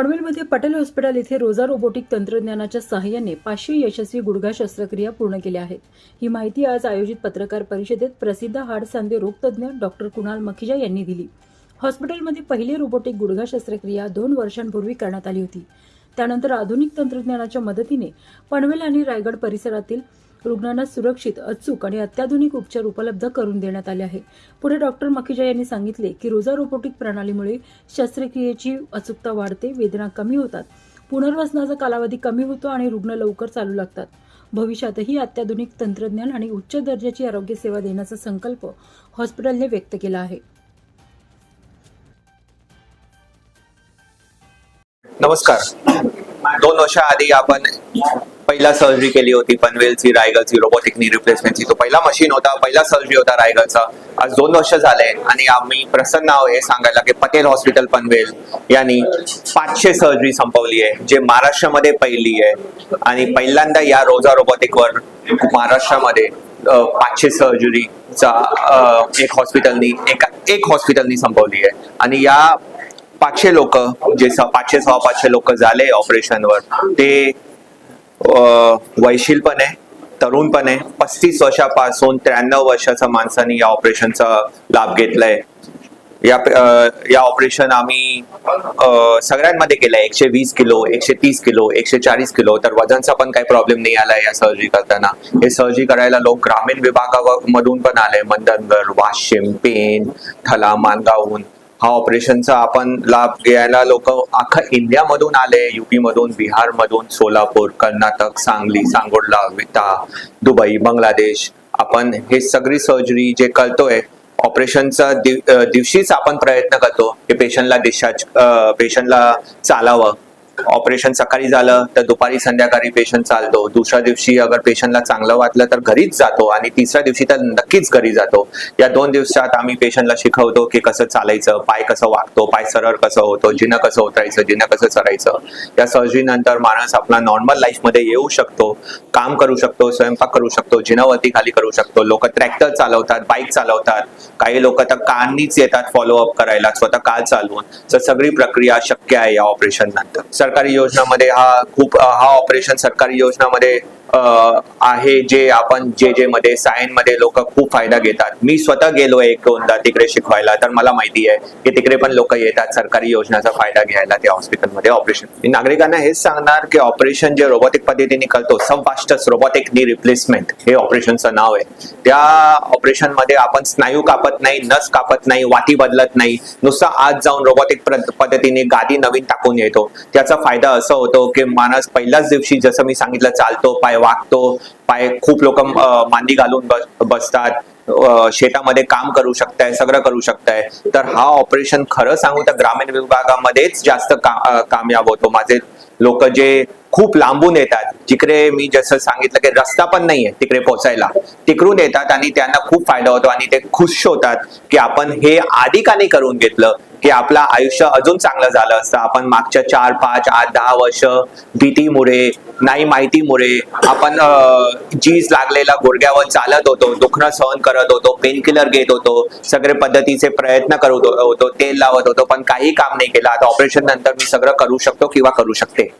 पनवेलमध्ये पटेल हॉस्पिटल येथे रोजा रोबोटिक तंत्रज्ञानाच्या सहाय्याने पाचशे यशस्वी गुडघा शस्त्रक्रिया पूर्ण केल्या आहेत. ही माहिती आज आयोजित पत्रकार परिषदेत प्रसिद्ध हाडसांधे रोगतज्ञ डॉक्टर कुणाल मखिजा यांनी दिली. हॉस्पिटलमध्ये पहिली रोबोटिक गुडघा शस्त्रक्रिया दोन वर्षांपूर्वी करण्यात आली होती. त्यानंतर आधुनिक तंत्रज्ञानाच्या मदतीने पनवेल आणि रायगड परिसरातील रुग्णांना सुरक्षित अचूक आणि अत्याधुनिक उपचार उपलब्ध करून देण्यात आले आहे. पुढे डॉक्टर मखिजा यांनी सांगितले की रोजा रोबोटिक प्रणालीमुळे शस्त्रक्रियेची अचूकता वाढते वेदना कमी होतात पुनर्वसनाचा कालावधी कमी होतो आणि रुग्ण लवकर चालू लागतात. भविष्यातही अत्याधुनिक तंत्रज्ञान आणि उच्च दर्जाची आरोग्य सेवा देण्याचा संकल्प हॉस्पिटलने व्यक्त केला आहे. नमस्कार. दोन वर्षाआधी आपण पहिला सर्जरी केली होती पनवेलची रायगडची रोबोटिक नी रिप्लेसमेंटची तो पहिला मशीन होता पहिला सर्जरी होता रायगडचा. आज दोन वर्ष झाले आणि आम्ही प्रसन्न आहोत हे सांगायला की पटेल हॉस्पिटल पनवेल यांनी पाचशे सर्जरी संपवली आहे जे महाराष्ट्रामध्ये पहिली आहे. आणि पहिल्यांदा या रोजा रोबोटिकवर महाराष्ट्रामध्ये पाचशे सर्जरीचा एक हॉस्पिटलनी एक एक हॉस्पिटलनी संपवली आहे. आणि या पाचशे लोक जे स- पाचशे सहा पाचशे लोक झाले ऑपरेशनवर ते वयशील पण आहे तरुण पण आहे पस्तीस वर्षापासून त्र्याण्णव वर्षाच्या माणसांनी या ऑपरेशनचा लाभ घेतलाय. या या ऑपरेशन आम्ही सगळ्यांमध्ये केलंय. एकशे वीस किलो एकशे तीस किलो एकशे चाळीस किलो. तर वजनचा पण काही प्रॉब्लेम नाही आलाय या सर्जरी करताना. हे सर्जरी करायला लोक ग्रामीण विभागामधून पण आले. मंदनगर वाशिम पेन थला मानगावहून हा ऑपरेशनचा आपण लाभ घ्यायला लोक अख्खा इंडियामधून आले युपी मधून बिहार मधून सोलापूर कर्नाटक सांगली सांगोडला विटा दुबई बांगलादेश. आपण हे सगळी सर्जरी जे करतोय ऑपरेशनचा दिव- दिवशीच आपण प्रयत्न करतो की पेशंटला डिस्चार्ज पेशंटला चालावं. ऑपरेशन सकाळी झालं तर दुपारी संध्याकाळी पेशंट चालतो. दुसऱ्या दिवशी अगर पेशंटला चांगलं वाटलं तर घरीच जातो आणि तिसऱ्या दिवशी तर नक्कीच घरी जातो. या दोन दिवसात आम्ही पेशंटला शिकवतो की कसं चालायचं पाय कसं वागतो पाय सरळ कसं होतो जिनं कसं उतरायचं जिनं कसं चरायचं या सर्जरीनंतर माणूस आपला नॉर्मल लाईफमध्ये येऊ शकतो काम करू शकतो स्वयंपाक करू शकतो जिनावरती खाली करू शकतो. लोक ट्रॅक्टर चालवतात बाईक चालवतात. काही लोक तर कारनीच येतात फॉलोअप करायला स्वतः कार चालवून. तर सगळी प्रक्रिया शक्य आहे या ऑपरेशन नंतर. सरकारी योजनामध्ये हा खूप हा ऑपरेशन सरकारी योजनामध्ये आहे जे आपण जे जे मध्ये सायनमध्ये लोक खूप फायदा घेतात. मी स्वतः गेलो एक दोनदा तिकडे शिकवायला तर मला माहिती आहे की तिकडे पण लोक येतात सरकारी योजनेचा फायदा घ्यायला त्या हॉस्पिटलमध्ये ऑपरेशन. नागरिकांना हेच सांगणार की ऑपरेशन जे रोबोटिक पद्धतीने करतो सब फास्टस रोबोटिक नी रिप्लेसमेंट हे ऑपरेशनचं नाव आहे. त्या ऑपरेशनमध्ये आपण स्नायू कापत नाही नस कापत नाही वाटी बदलत नाही नुसतं आज जाऊन रोबोटिक पद्धतीने गादी नवीन टाकून येतो. त्याचा फायदा असा होतो की माणूस पहिल्याच दिवशी जसं मी सांगितलं चालतो पाय वागतो पाय खूप लोक मांदी घालून बसतात शेतामध्ये काम करू शकताय सगळं करू शकताय. तर हा ऑपरेशन खरं सांगू तर ग्रामीण विभागामध्येच जास्त का- कामयाब होतो. माझे लोक जे खूप लांबून येतात. जिकडे मी जसं सांगितलं की रस्ता पण नाहीये तिकडे पोहोचायला. तिकडून येतात आणि त्यांना खूप फायदा होतो आणि ते खुश होतात की आपण हे आधी का नाही करून घेतलं की आपलं आयुष्य अजून चांगलं झालं असतं. आपण मागच्या चार पाच आठ दहा वर्ष भीतीमुळे नाही माहितीमुळे आपण जीज लागलेला गुडघ्यावर चालत होतो दुखणं सहन करत होतो पेन किलर घेत होतो सगळे पद्धतीचे प्रयत्न करत होतो तेल लावत होतो पण काही काम नाही केलं. आता ऑपरेशन नंतर मी सगळं करू शकतो किंवा करू शकते.